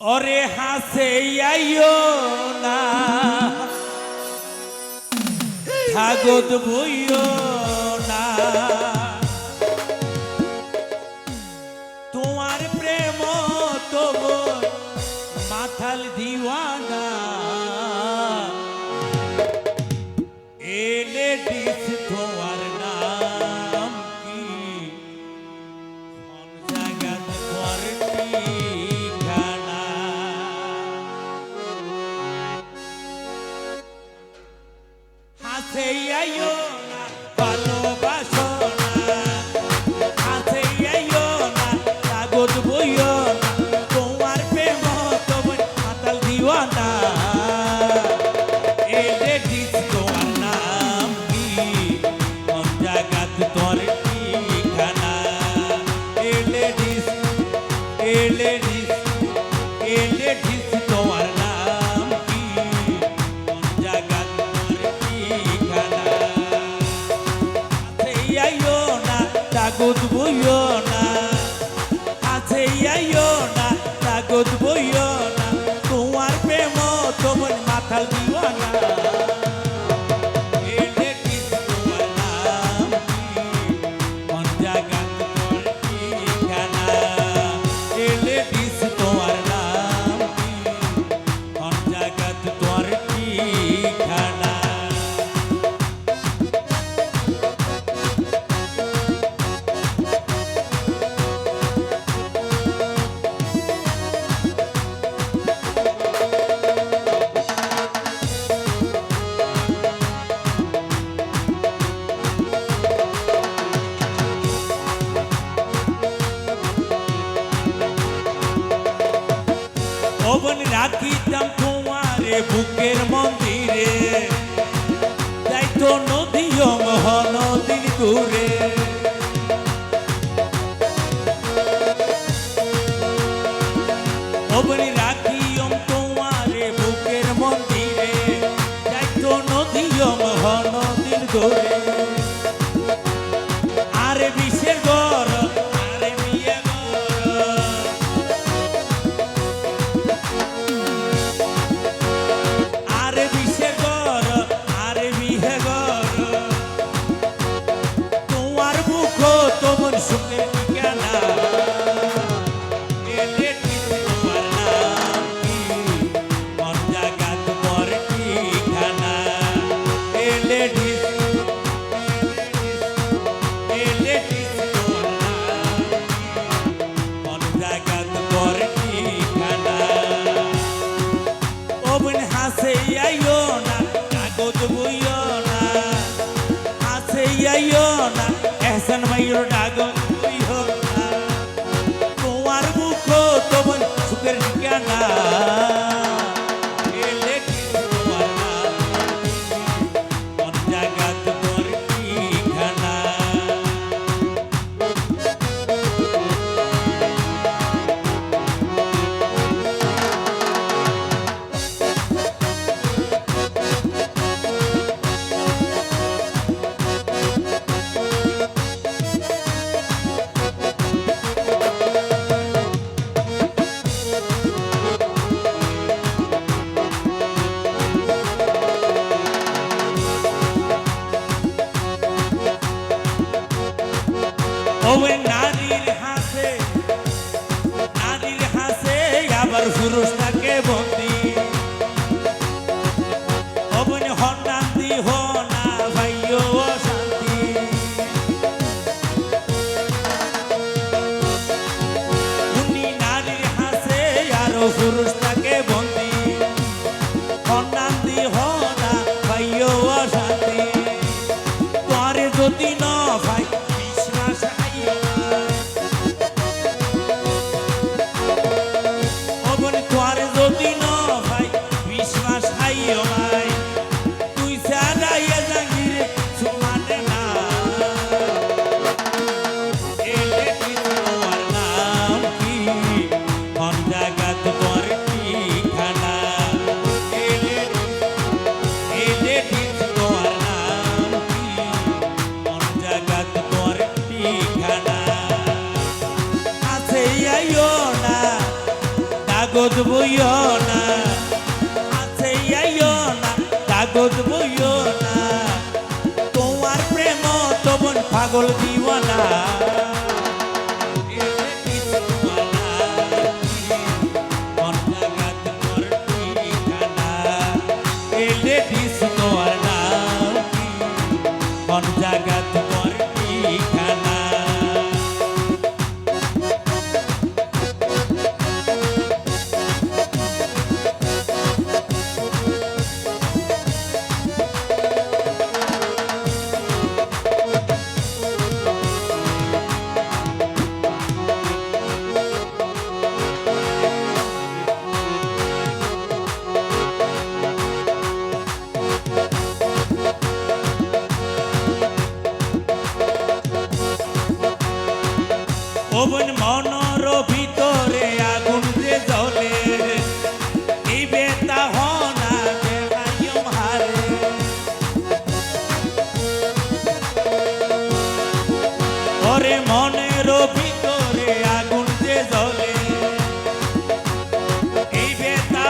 ওরে হাসে আইও না। থাগত বইও না। দিওয়ানা এলে ডিস্কো নাম কি কোন জায়গাত তোর ঠিকানা? এলে ডিস্ক এলে ডিস্ক এলে ডিস্ক তোমার নাম কি? কোন জায়গাত তোর ঠিকানা? আছে আইও না, তাগুত বইও না। আছে আইও না, তাগুত বইও জানা এত নদীয় মহানদীর দূরে। অবনি রাখিয়ম তোমারে বুকের মন্দিরে। এত নদীয় মহানদীর দূরে। later. ওই নারী কাগজ বইও না। আছে আইও না, কাগজ বইও না। তোমার প্রেম তবন পাগল দিও কোন ওবন মনর ভিতরে আগুন যে জ্বলে। এই বেতা হনা দেখাইম হারে। ওরে মনের ভিতরে আগুন যে জ্বলে। এই বেতা